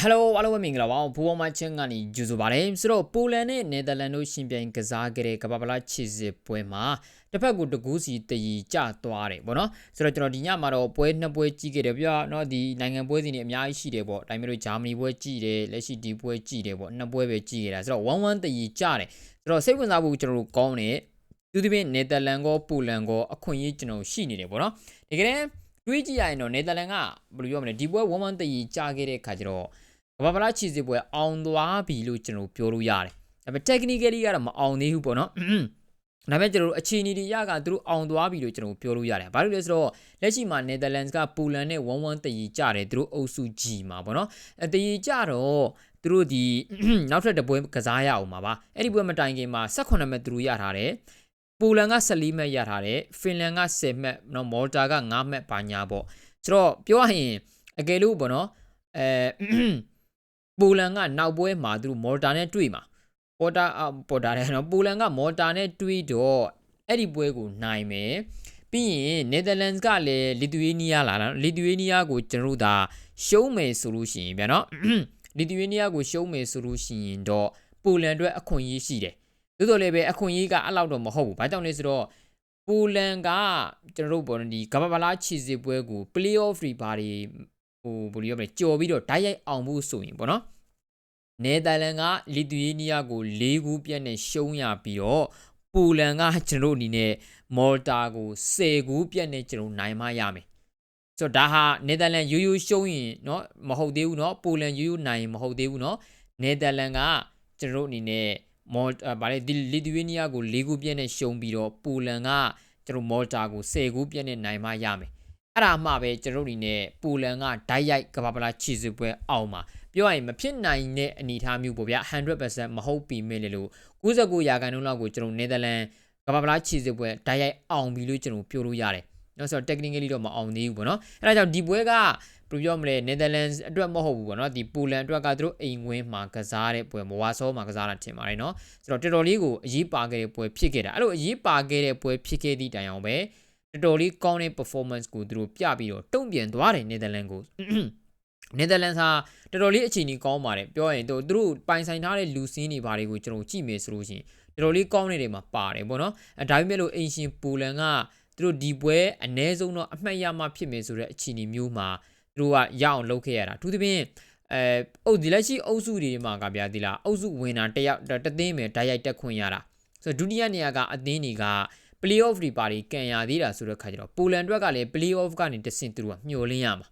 Hello အားလုံးပဲမင်္ဂလာပါဘူဘောမချင်းကနေကြိုဆိုပါတယ်ဆိုတော့ပိုလန်နဲ့နယ်သာလန်တို့ရှင်ပြိုင်ကစားခဲ့တဲ့ကမ္ဘာပလားခြေစစ်ပွဲမှာတစ်ဖက်ကိုတကူးစီတည်ကြသွားတယ်ပေါ့နော်ဆိုတော့ကျွန်တော်ဒီညမှာတော့ပွဲနှစ်ပွဲကြည့်ခဲ့တယ်ပြเนาะဒီနိုင်ငံပွဲစီနေအများကြီးရှိတယ်ပေါ့ဒါပေမဲ့လို့ဂျာမနီပွဲကြည့်တယ်လက်ရှိဒီပွဲကြည့်တယ်ပေါ့နှစ်ပွဲပဲကြည့်ခဲ့တာဆိုတော့1-1တည်ကြတယ်ဆိုတော့စိတ်ဝင်စားဖို့ကျွန်တော်တို့ကောင်းတယ်သူဒီပြင်နယ်သာလန်ကောပိုလန်ကောအခွင့်အရေးကျွန်တော်ရှိနေတယ်ပေါ့နော်တကယ်တမ်းတွေးကြည့်ရရင်တော့နယ်သာလန်ကဘယ်လိုပြောမလဲဒီပွဲ1-1တည်ကြခဲ့တဲ့ခါကျတော့ ကမ္ဘာပလားခြေစစ်ပွဲအောင်သွားပြီလို့ကျွန်တော်ပြောလို့ရတယ်။ဒါပေမဲ့ technically ကတော့မအောင်သေးဘူးပေါ့နော်။ဒါပေမဲ့ကျွန်တော်တို့အခြေအနေတွေရကသူတို့အောင်သွားပြီလို့ကျွန်တော်ပြောလို့ရတယ်။ဘာလို့လဲဆိုတော့လက်ရှိမှာ Netherlands ကပူလန်နဲ့1-1တည်ကြတယ်သူတို့အုပ်စု G မှာပေါ့နော်။အတည်ကြတော့သူတို့ဒီနောက်ထပ်တပွဲကစားရအောင်ပါပါ။အဲ့ဒီပွဲမတိုင်ခင်မှာ18မှတ်သူတို့ရထားတယ်။ပူလန်က14မှတ်ရထားတယ်။ဖင်လန်က10မှတ်နော်မော်တာက9မှတ်ပါညာပေါ့။ဆိုတော့ပြောရရင်အကယ်လို့ပေါ့နော်အဲ ပိုလန်ကနောက်ပွဲမှာသူတို့မော်တာနဲ့တွေ့မှာပေါ်တာပေါ်တာတယ်နော်ပိုလန်ကမော်တာနဲ့တွေ့တော့အဲ့ဒီပွဲကိုနိုင်မယ်ပြီးရင်နယ်သာလန်ကလည်းလီသူယေးနီးယားလာတာလီသူယေးနီးယားကိုကျွန်တော်တို့ဒါရှုံးမယ်ဆိုလို့ရှိရင်ဗျာနော်လီသူယေးနီးယားကိုရှုံးမယ်ဆိုလို့ရှိရင်တော့ပိုလန်အတွက်အခွင့်အရေးရှိတယ်သို့တော်လည်းပဲအခွင့်အရေးကအဲ့လောက်တော့မဟုတ်ဘူးဘာကြောင့်လဲဆိုတော့ပိုလန်ကကျွန်တော်တို့ပေါ်ဒီကမ္ဘာပလားခြေစစ်ပွဲကို play off တွေဘာတွေ ဟိုဘယ်လိုပြောမလဲကြော်ပြီးတော့ဓာတ်ရိုက်အောင်ဖို့ဆိုရင်ပေါ့နော်နယ်သာလန်ကလီသူယေးနီးယားကို၄ခုပြတ်နဲ့ရှုံးရပြီးတော့ပူလန်ကကျွန်တော်အနေနဲ့မော်တာကို10ခုပြတ်နဲ့ကျွန်တော်နိုင်မှရမယ်ဆိုတော့ဒါဟာနယ်သာလန်ရိုးရိုးရှုံးရင်เนาะမဟုတ်သေးဘူးเนาะပူလန်ရိုးရိုးနိုင်ရင်မဟုတ်သေးဘူးเนาะနယ်သာလန်ကကျွန်တော်အနေနဲ့မော်ဗါလေဒီလီသူယေးနီးယားကို၄ခုပြတ်နဲ့ရှုံးပြီးတော့ပူလန်ကကျွန်တော်မော်တာကို10ခုပြတ်နဲ့နိုင်မှရမယ် အဲ့ဒါမှပဲကျွန်တော်အနေနဲ့ပူလန်ကဓာတ်ရိုက်ကဘာပလာချီစုပွဲအောင်မှာပြောရရင်မဖြစ်နိုင်တဲ့အနေအထားမျိုးပေါ့ဗျာ100%မဟုတ်ပြီမဲ့လေလို့99ရာခိုင်နှုန်းလောက်ကိုကျွန်တော်နယ်သာလန်ကမ္ဘာပလားခြေစစ်ပွဲဓာတ်ရိုက်အောင်ပြီလို့ကျွန်တော်ပြောလို့ရတယ်နော်ဆိုတော့ technically တော့မအောင်သေးဘူးပေါ့နော်အဲဒါကြောင့်ဒီပွဲကဘယ်လိုပြောမလဲ Netherlands အတွက်မဟုတ်ဘူးပေါ့နော်ဒီပိုလန်အတွက်ကသူတို့အိမ်ဝင်းမှာကစားတဲ့ပွဲမဝါဆောမှာကစားတာထင်ပါတယ်နော်ဆိုတော့တော်တော်လေးကိုအရေးပါခဲ့တဲ့ပွဲဖြစ်ခဲ့တာအဲ့လိုအရေးပါခဲ့တဲ့ပွဲဖြစ်ခဲ့သည့်တိုင်အောင်ပဲ တော်တော်လေးကောင်းတဲ့ performance ကိုသူတို့ပြပြီးတော့တုံ့ပြန်သွားတယ် Netherlands ကိုနယ်သာလန်ဟာတော်တော်လေးအခြေအနေကောင်းပါတယ်ပြောရရင်တို့သူတို့ပိုင်ဆိုင်ထားတဲ့လူစင်းတွေဘာတွေကိုကျွန်တော်ကြည့်မယ်ဆိုလို့ရှိရင်တော်တော်လေးကောင်းနေတယ်မှာပါတယ်ပေါ့နော်အဲဒါပေမဲ့လို့အင်ရှင်ပူလန်ကသူတို့ဒီပွဲအ ਨੇ ဆုံးတော့အမှတ်ရမှဖြစ်မယ်ဆိုတဲ့အခြေအနေမျိုးမှာသူတို့ကရအောင်လုပ်ခဲ့ရတာအထူးသဖြင့်အဲအုပ်ဒီလက်ရှိအုပ်စုတွေမှာကဗျာဒီလားအုပ်စုဝင်တာတယောက်တသိန်းပဲဓာတ်ရိုက်တက်ခွင့်ရတာဆိုတော့ဒုတိယနေရာကအသင်းတွေက play off တွေပါတွေကန်ရသေးတာဆိုတော့ခါကျတော့ပိုလန်အတွက်ကလည်း play off ကနေတဆင့်သူတို့ကမျှော်လင့်ရမှာ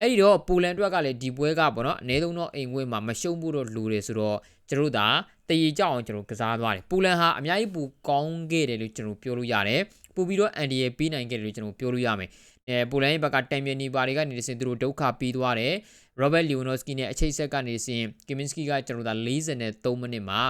အဲ့ဒီတော့ပိုလန်အတွက်ကလည်းဒီပွဲကပေါ့နော်အနည်းဆုံးတော့အိမ်ဝဲမှာမရှုံးဘူးတော့လူတယ်ဆိုတော့ကျွန်တော်တို့ဒါတည်ကြအောင်ကျွန်တော်ကစားသွားတယ်ပိုလန်ဟာအများကြီးပူကောင်းခဲ့တယ်လို့ကျွန်တော်ပြောလို့ရတယ်ပူပြီးတော့အန်ဒီရဲ့ပေးနိုင်ခဲ့တယ်လို့ကျွန်တော်ပြောလို့ရမယ်အဲပိုလန်ရဲ့ဘက်ကတမ်ပီယံနီပါတွေကနေစင်သူတို့ဒုက္ခပြီးသွားတယ်ရောဘတ်လီယိုနိုစကီနဲ့အချိတ်ဆက်ကနေစင်ကင်မင်စကီကကျွန်တော်ဒါ43မိနစ်မှာ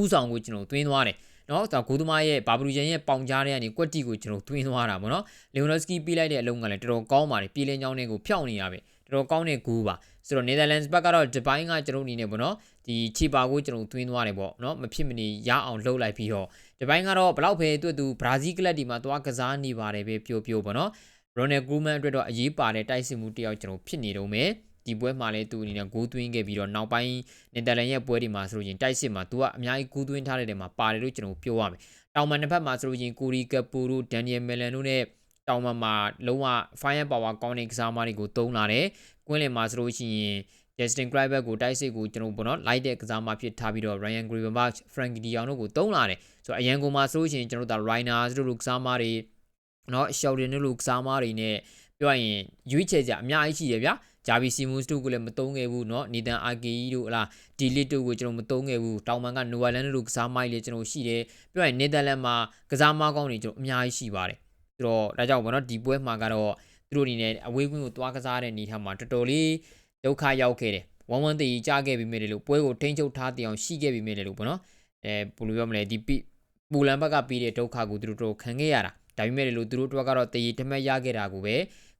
ဥဆောင်ကိုကျွန်တော်သွင်းသွားတယ် နော်ဒါဂိုးသမားရဲ့ဘာဘလူယန်ရဲ့ပေါင်ကြားတဲ့ကနေကွက်တီကိုကျွန်တော်တွင်းသွားတာပေါ့နော်လီယိုနယ်စကီပြီးလိုက်တဲ့အလုံးကလည်းတော်တော်ကောင်းပါတယ်ပြည်လင်းချောင်းတွေကိုဖျောက်နေရပဲတော်တော်ကောင်းတဲ့ဂိုးပါဆိုတော့ Netherlands ဘက်ကတော့ဒီပိုင်းကကျွန်တော်အနေနဲ့ပေါ့နော်ဒီချီပါကိုကျွန်တော်တွင်းသွားတယ်ပေါ့နော်မဖြစ်မနေရအောင်လှုပ်လိုက်ပြီးတော့ဒီပိုင်းကတော့ဘလောက်ပဲတွေ့သူဘရာဇီးကလပ်ဒီမှာသွားကစားနေပါတယ်ပဲပြောပြောပေါ့နော်ရိုနယ်ဂရူမန်အတွက်တော့အရေးပါတဲ့တိုက်စစ်မှုတယောက်ကျွန်တော်ဖြစ်နေတော့မယ် ဒီပွဲမှာလည်းသူအနေနဲ့ဂိုးသွင်းခဲ့ပြီးတော့နောက်ပိုင်းနယ်သာလန်ရဲ့ပွဲတွေမှာဆိုလို့ရင်တိုက်စစ်မှာသူကအများကြီးဂိုးသွင်းထားတဲ့နေရာမှာပါတယ်လို့ကျွန်တော်ပြောရမယ်။တောင်မန်တစ်ဖက်မှာဆိုလို့ရင်ကိုရီကပူတို့ဒန်နီယယ်မယ်လန်တို့နဲ့တောင်မန်မှာလုံးဝ fire power ကောင်းတဲ့ကစားမတွေကိုသုံးလာတယ်။ကွင်းလင်မှာဆိုလို့ရှိရင် Justin Kluivert ကိုတိုက်စစ်ကိုကျွန်တော်ပေါ့နော်လိုက်တဲ့ကစားမဖြစ်ထားပြီးတော့ Ryan Gravenberch, Frankie De Jong တို့ကိုသုံးလာတယ်။ဆိုတော့အရန်ကုန်မှာဆိုလို့ရှိရင်ကျွန်တော်တို့ဒါ Reiner တို့ကစားမတွေနော် Sheldon တို့ကစားမတွေနဲ့ပြောရရင်ရွေးချယ်ကြအများကြီးရှိတယ်ဗျာ။ ဂျာဗီစီမွန်းစတို့ကိုလည်းမတုံးခဲ့ဘူးเนาะနီဒန်အာဂီတို့ဟလားဒီလစ်တို့ကိုကျွန်တော်မတုံးခဲ့ဘူးတောင်မန်ကနိုဝိုင်လန်တို့ကစားမိုက်လေကျွန်တော်ရှိတယ်ပြောရင်နေသာလန်မှာကစားမကောင်းတွေကျွန်တော်အများကြီးရှိပါတယ်ဆိုတော့ဒါကြောင့်ဘောနော်ဒီပွဲမှာကတော့သူတို့အနေနဲ့အဝေးကွင်းကိုသွားကစားတဲ့နေထားမှာတော်တော်လေးဒုက္ခရောက်ခဲ့တယ်ဝမ်ဝမ်တေးကြားခဲ့ပြီးမြဲတယ်လို့ပွဲကိုထိန်းချုပ်ထားတဲ့အောင်ရှိခဲ့ပြီးမြဲတယ်လို့ပေါ့နော်အဲဘယ်လိုပြောမလဲဒီပူလန်ဘက်ကပြီးတဲ့ဒုက္ခကိုသူတို့တို့ခံခဲ့ရတာဒါပေမဲ့လို့သူတို့တို့ကတော့တည်ရတမက်ရခဲ့တာကိုပဲ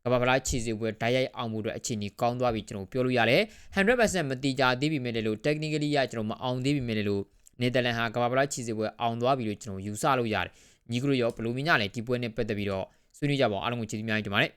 ကဘာပလာခြေစီပွဲဓာတ်ရိုက်အောင်မှုအတွက်အခြေအနေကောင်းသွားပြီကျွန်တော်ပြောလို့ရတယ်100%မတိကြသေးပြီမဲ့လို့ technically ရကျွန်တော်မအောင်သေးပြီမဲ့လို့နေသာလန်ဟာကဘာပလာခြေစီပွဲအောင်သွားပြီလို့ကျွန်တော်ယူဆလို့ရတယ်ညီကတို့ရောဘယ်လိုမြင်ကြလဲဒီပွဲနဲ့ပတ်သက်ပြီးတော့ဆွေးနွေးကြပါအောင်အားလုံးကိုကျေးဇူးများကြီးတင်ပါတယ်